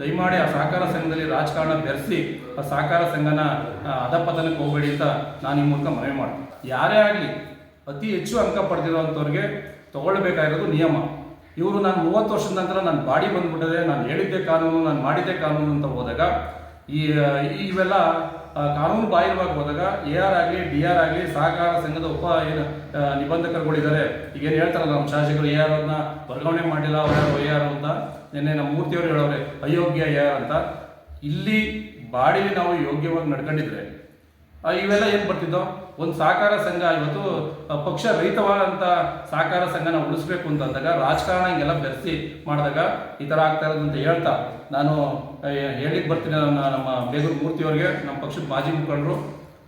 ದಯಮಾಡಿ ಆ ಸಹಕಾರ ಸಂಘದಲ್ಲಿ ರಾಜಕಾರಣ ಬೆರೆಸಿ, ಆ ಸಹಕಾರ ಸಂಘನ ಅಧಪತನಕ್ಕೆ ಹೋಗಬೇಡಿ ಅಂತ ನಾನು ಈ ಮೂಲಕ ಮನವಿ ಮಾಡ್ತೀನಿ. ಯಾರೇ ಆಗಲಿ, ಅತಿ ಹೆಚ್ಚು ಅಂಕ ಪಡೆದಿರೋವಂಥವ್ರಿಗೆ ತಗೊಳ್ಬೇಕಾಗಿರೋದು ನಿಯಮ. ಇವರು ನಾನು ಮೂವತ್ತು ವರ್ಷದ ನಂತರ ನನ್ನ ಬಾಡಿ ಬಂದ್ಬಿಟ್ಟಿದೆ, ನಾನು ಹೇಳಿದ್ದೆ ಕಾನೂನು, ನಾನು ಮಾಡಿದ್ದೆ ಕಾನೂನು ಅಂತ ಹೋದಾಗ ಈ ಇವೆಲ್ಲ ಕಾನೂನು ಬಾಹಿರವಾಗಿ ಹೋದಾಗ ಎ ಆರ್ ಆಗಲಿ, ಡಿ ಆರ್ ಆಗಲಿ ಸಹಕಾರ ಸಂಘದ ಉಪ, ಏನು ನಿಬಂಧಕರುಗಳಿದ್ದಾರೆ. ಈಗ ಏನು ಹೇಳ್ತಾರಲ್ಲ ನಮ್ಮ ಶಾಸಕರು, ಎ ಆರ್ ಅವ್ರನ್ನ ವರ್ಗಾವಣೆ ಮಾಡಿಲ್ಲ, ಅವ್ರು ಎ ಆರ್ ಅಂತ. ನಿನ್ನೆ ನಮ್ಮ ಮೂರ್ತಿಯವರು ಹೇಳೋರೆ ಅಯೋಗ್ಯ ಎ ಆರ್ ಅಂತ. ಇಲ್ಲಿ ಬಾಡಿಲಿ ನಾವು ಯೋಗ್ಯವಾಗಿ ನಡ್ಕೊಂಡಿದ್ರೆ ಇವೆಲ್ಲ ಏನು ಬರ್ತಿದ್ದೋ? ಒಂದು ಸಹಕಾರ ಸಂಘ ಇವತ್ತು ಪಕ್ಷ ರಹಿತವಾದಂಥ ಸಹಕಾರ ಸಂಘನ ಉಳಿಸ್ಬೇಕು ಅಂತಂದಾಗ ರಾಜಕಾರಣ ಹಿಂಗೆಲ್ಲ ಬೆರೆಸಿ ಮಾಡಿದಾಗ ಈ ಥರ ಆಗ್ತಾ ಇರೋದು ಅಂತ ಹೇಳ್ತಾ, ನಾನು ಹೇಳಿಕ್ ಬರ್ತೀನಿ ನಮ್ಮ ನಮ್ಮ ಬೇಗೂರು ಮೂರ್ತಿಯವ್ರಿಗೆ ನಮ್ಮ ಪಕ್ಷದ ಮಾಜಿ ಮುಖಂಡರು.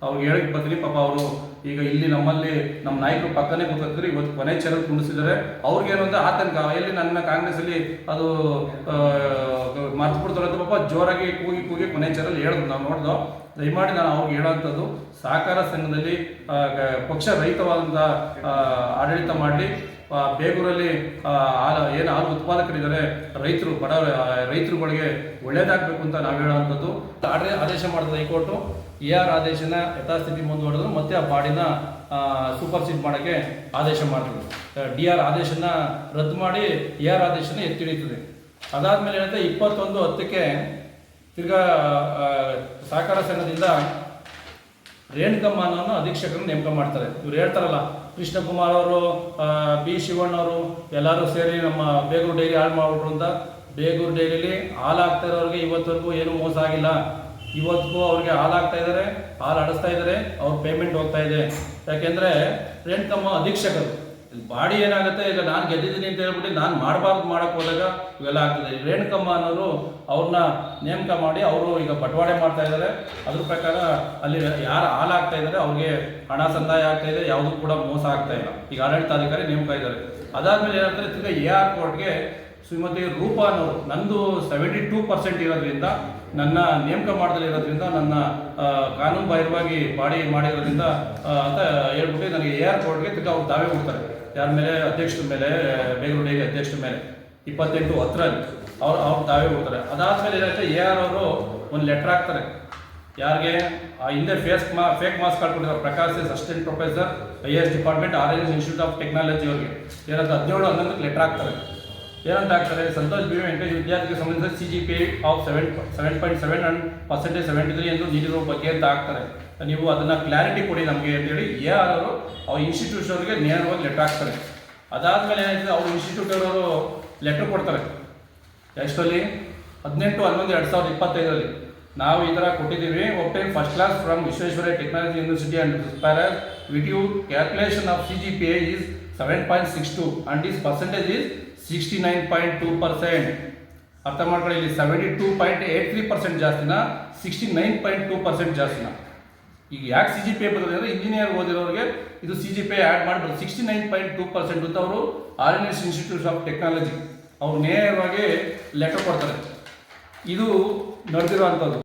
ಅವ್ರಿಗೆ ಹೇಳಿಕ್ ಬರ್ತೀನಿ, ಪಾಪ ಅವರು ಈಗ ಇಲ್ಲಿ ನಮ್ಮಲ್ಲಿ ನಮ್ಮ ನಾಯಕರು ಪಕ್ಕನೇ ಗೊತ್ತಾಗ್ತಾರೆ ಇವತ್ತು ಕೊನೆ ಚರಲ್ ಕುಂಡಿಸಿದ್ದಾರೆ. ಅವ್ರಿಗೇನು ಅಂತ ಆತಂಕ, ಎಲ್ಲಿ ನನ್ನ ಕಾಂಗ್ರೆಸ್ಸಲ್ಲಿ ಅದು ಮರ್ತು ಬಿಡ್ತಾರೆ ಅಂತ ಪಾಪ ಜೋರಾಗಿ ಕೂಗಿ ಕೂಗಿ ಕೊನೆ ಚರಲ್ಲಿ ಹೇಳಿದ್ರು ನಾವು ನೋಡ್ದೋ. ದಯಮಾಡಿ ನಾನು ಅವ್ರಿಗೆ ಹೇಳೋವಂಥದ್ದು ಸಹಕಾರ ಸಂಘದಲ್ಲಿ ಪಕ್ಷ ರಹಿತವಾದಂಥ ಆಡಳಿತ ಮಾಡಲಿ. ಬೇಗೂರಲ್ಲಿ ಹಾಲು, ಏನು ಹಾಲು ಉತ್ಪಾದಕರಿದ್ದಾರೆ, ರೈತರು, ಬಡ ರೈತರುಗಳಿಗೆ ಒಳ್ಳೇದಾಗಬೇಕು ಅಂತ ನಾವು ಹೇಳೋವಂಥದ್ದು ಆಡಳಿತ ಆದೇಶ ಮಾಡಿದ ಹೈಕೋರ್ಟು, ಎ ಆರ್ ಆದೇಶನ ಯಥಾಸ್ಥಿತಿ ಮುಂದುವರೆದು, ಮತ್ತೆ ಆ ಬಾಡಿನ ಸೂಪರ್ಸೀಡ್ ಮಾಡೋಕ್ಕೆ ಆದೇಶ ಮಾಡಿದ್ರು ಡಿ ಆರ್ ಆದೇಶನ ರದ್ದು ಮಾಡಿ, ಎ ಆರ್ ಆದೇಶನ ಎತ್ತಿ ಹಿಡಿತದೆ ಅದಾದ್ಮೇಲೆ ಏನಂತೆ ಇಪ್ಪತ್ತೊಂದು ಹತ್ತಕ್ಕೆ ತಿರ್ಗಾ ಸಹಕಾರ ಸಂಘದಿಂದ ರೇಣುಕಮ್ಮ ಅನ್ನೋ ಅಧೀಕ್ಷಕರನ್ನು ನೇಮಕ ಮಾಡ್ತಾರೆ. ಇವ್ರು ಹೇಳ್ತಾರಲ್ಲ, ಕೃಷ್ಣಕುಮಾರ್ ಅವರು ಬಿ. ಶಿವಣ್ಣವರು ಎಲ್ಲರೂ ಸೇರಿ ನಮ್ಮ ಬೇಗೂರು ಡೈರಿ ಹಾಳು ಮಾಡ್ಬಿಟ್ರು ಅಂತ ಬೇಗೂರು ಡೈರಿಲಿ ಹಾಲು ಇರೋರಿಗೆ ಇವತ್ತವರೆಗೂ ಏನು ಮೋಸ ಆಗಿಲ್ಲ. ಇವತ್ತಿಗೂ ಅವ್ರಿಗೆ ಹಾಲು ಹಾಕ್ತಾ ಇದ್ದಾರೆ ಹಾಲು ಅಡಿಸ್ತಾ ಇದ್ದಾರೆ ಅವ್ರ ಪೇಮೆಂಟ್ ಹೋಗ್ತಾ ಇದೆ. ಯಾಕೆಂದ್ರೆ ರೇಣುಕಮ್ಮ ಅಧೀಕ್ಷಕರು. ಬಾಡಿ ಏನಾಗುತ್ತೆ? ಈಗ ನಾನು ಗೆದ್ದಿದ್ದೀನಿ ಅಂತ ಹೇಳ್ಬಿಟ್ಟು ನಾನು ಮಾಡಬಾರ್ದು ಮಾಡಕ್ಕೆ ಹೋದಾಗ ಇವೆಲ್ಲ ಆಗ್ತದೆ. ರೇಣುಕಮ್ಮ ಅನ್ನೋರು ಅವ್ರನ್ನ ನೇಮಕ ಮಾಡಿ ಅವರು ಈಗ ಬಟವಾಡೆ ಮಾಡ್ತಾ ಇದ್ದಾರೆ ಅದ್ರ ಪ್ರಕಾರ ಅಲ್ಲಿ ಯಾರು ಹಾಲು ಆಗ್ತಾ ಇದ್ದಾರೆ ಅವ್ರಿಗೆ ಹಣ ಸಂದಾಯ ಆಗ್ತಾ ಇದೆ, ಯಾವುದೂ ಕೂಡ ಮೋಸ ಆಗ್ತಾ ಇಲ್ಲ. ಈಗ ಆಡಳಿತಾಧಿಕಾರಿ ನೇಮಕ ಇದ್ದಾರೆ ಅದಾದ್ಮೇಲೆ ಏನಾಗ್ತದೆ ತಿರ್ಗ ಎ ಆರ್ ಕೋರ್ಟ್ಗೆ ಶ್ರೀಮತಿ ರೂಪಾ ಅನ್ನೋರು, ನಂದು ಸೆವೆಂಟಿ ಟೂ ಪರ್ಸೆಂಟ್ ಇರೋದ್ರಿಂದ, ನನ್ನ ನೇಮಕ ಮಾಡದಲ್ಲಿ ಇರೋದ್ರಿಂದ ನನ್ನ ಕಾನೂನು ಬಾಹಿರವಾಗಿ ಬಾಡಿ ಮಾಡಿರೋದ್ರಿಂದ ಅಂತ ಹೇಳ್ಬಿಟ್ಟು ನನಗೆ ಎ ಆರ್ ಕೋರ್ಟ್ಗೆ ತಿರ್ಗಾ ಅವ್ರು ದಾವೆ ಕೊಡ್ತಾರೆ ಯಾರ ಮೇಲೆ, ಅಧ್ಯಕ್ಷರ ಮೇಲೆ ಬೇಗೂರು ಅಧ್ಯಕ್ಷರ ಮೇಲೆ. ಇಪ್ಪತ್ತೆಂಟು ಹತ್ತರಲ್ಲಿ ಅವ್ರು ಅವ್ರು ತಾವೇ ಹೋಗ್ತಾರೆ. ಅದಾದ್ಮೇಲೆ ಏನಾಗುತ್ತೆ ಎ ಆರ್ ಅವರು ಒಂದು ಲೆಟರ್ ಹಾಕ್ತಾರೆ. ಯಾರಿಗೆ? ಆ, ಹಿಂದೆ ಫೇಸ್ ಮಾ fake mask ಕಳ್ಕೊಂಡಿದ್ದಾರೆ Prakash S assistant professor I S department R S institute of technology ಅವರಿಗೆ. ಏನಂತ ಹದಿನೇಳು, ಹನ್ನೊಂದಕ್ಕೆ ಲೆಟರ್ ಹಾಕ್ತಾರೆ. ಏನಂತ ಆಗ್ತಾರೆ ಸಂತೋಷ್ ಬಿ ವೆಂಕಟೇಶ್ ವಿದ್ಯಾರ್ಥಿಗೆ ಸಂಬಂಧಿಸಿದ C G P of seven seven point seven and percentage seventy three ಎಂದು ನೀಡಿರುವ ಬಗ್ಗೆ ಅಂತ ಆಗ್ತಾರೆ. ನೀವು ಅದನ್ನು ಕ್ಲಾರಿಟಿ ಕೊಡಿ ನಮಗೆ ಅಂತೇಳಿ ಎ ಆರ್ ಅವರು ಅವ್ರ ಇನ್ಸ್ಟಿಟ್ಯೂಷನ್ ಅವರಿಗೆ ನೇರವಾಗಿ ಲೆಟರ್ ಹಾಕ್ತಾರೆ. ಅದಾದಮೇಲೆ ಏನಾಯ್ತದೆ, ಅವ್ರ ಇನ್ಸ್ಟಿಟ್ಯೂಟ್ ಅವರು ಲೆಟ್ರ್ ಕೊಡ್ತಾರೆ. ಎಷ್ಟರಲ್ಲಿ? ಹದಿನೆಂಟು, ಹನ್ನೊಂದು, ಎರಡು ಸಾವಿರದ ಇಪ್ಪತ್ತೈದರಲ್ಲಿ. ನಾವು ಈ ಥರ ಕೊಟ್ಟಿದ್ದೀವಿ obtain first class from Visvesvaraya technology university and pairs VTU calculation of C G P A is seven point six two and is percentage is sixty nine point two percent ಅರ್ಥ ಮಾಡ್ಕೊಳ್ಳಿ ಇಲ್ಲಿ seventy two point eight three percent ಜಾಸ್ತಿನ sixty nine point two percent ಜಾಸ್ತಿನ. ಈಗ ಯಾಕೆ C G P ಬರ್ತದೆ ಅಂದರೆ engineer ಓದಿರೋರಿಗೆ ಇದು ಸಿ ಜಿ ಪಿ ಆ್ಯಡ್ ಮಾಡಿ sixty nine point two percent ಅಂತ ಅವರು R N S institute of technology ಅವ್ರು ನೇರವಾಗಿ ಲೆಟರ್ ಕೊಡ್ತಾರೆ. ಇದು ನಡೆದಿರುವಂಥದ್ದು.